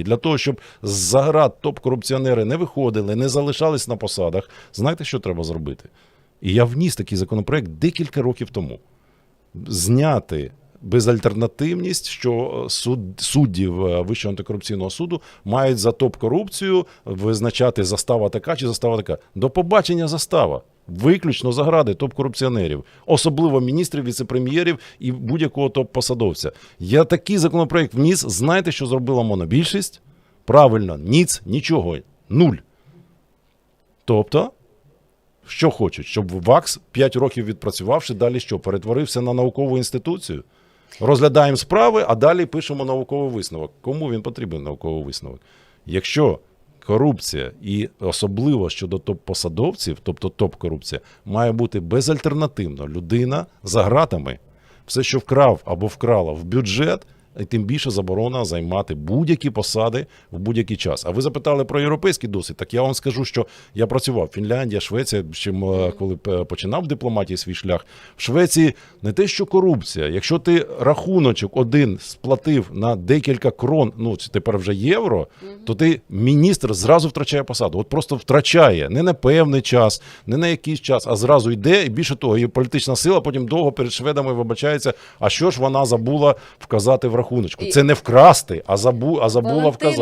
І для того, щоб з заград топ-корупціонери не виходили, не залишались на посадах, знаєте, що треба зробити? І я вніс такий законопроект декілька років тому. Зняти безальтернативність, що суд, суддів е, Вищого антикорупційного суду мають за топ-корупцію визначати застава така чи застава така. До побачення застава. Виключно загради топ-корупціонерів, особливо міністрів, віцепрем'єрів і будь-якого топ-посадовця. Я такий законопроект вніс. Знаєте, що зробила монобільшість? Правильно, ніц, нічого, нуль. Тобто, що хочуть, щоб ВАКС 5 років відпрацювавши, далі що? Перетворився на наукову інституцію? Розглядаємо справи, а далі пишемо науковий висновок. Кому він потрібен науковий висновок? Якщо корупція. І особливо щодо топ-посадовців, тобто топ-корупція, має бути безальтернативно. Людина за гратами, все, що вкрав або вкрала в бюджет, і тим більше заборона займати будь-які посади в будь-який час. А ви запитали про європейський досвід. Так я вам скажу, що я працював Фінляндія, Швеція, ще м, е, коли починав в дипломатії свій шлях. В Швеції не те, що корупція. Якщо ти рахуночок один сплатив на декілька крон, ну тепер вже євро, то ти міністр зразу втрачає посаду. От просто втрачає не на певний час, не на якийсь час, а зразу йде. І більше того, її політична сила потім довго перед шведами вибачається. А що ж вона забула вказати в рахуночку? Це не вкрасти, а забу, а забула вказати.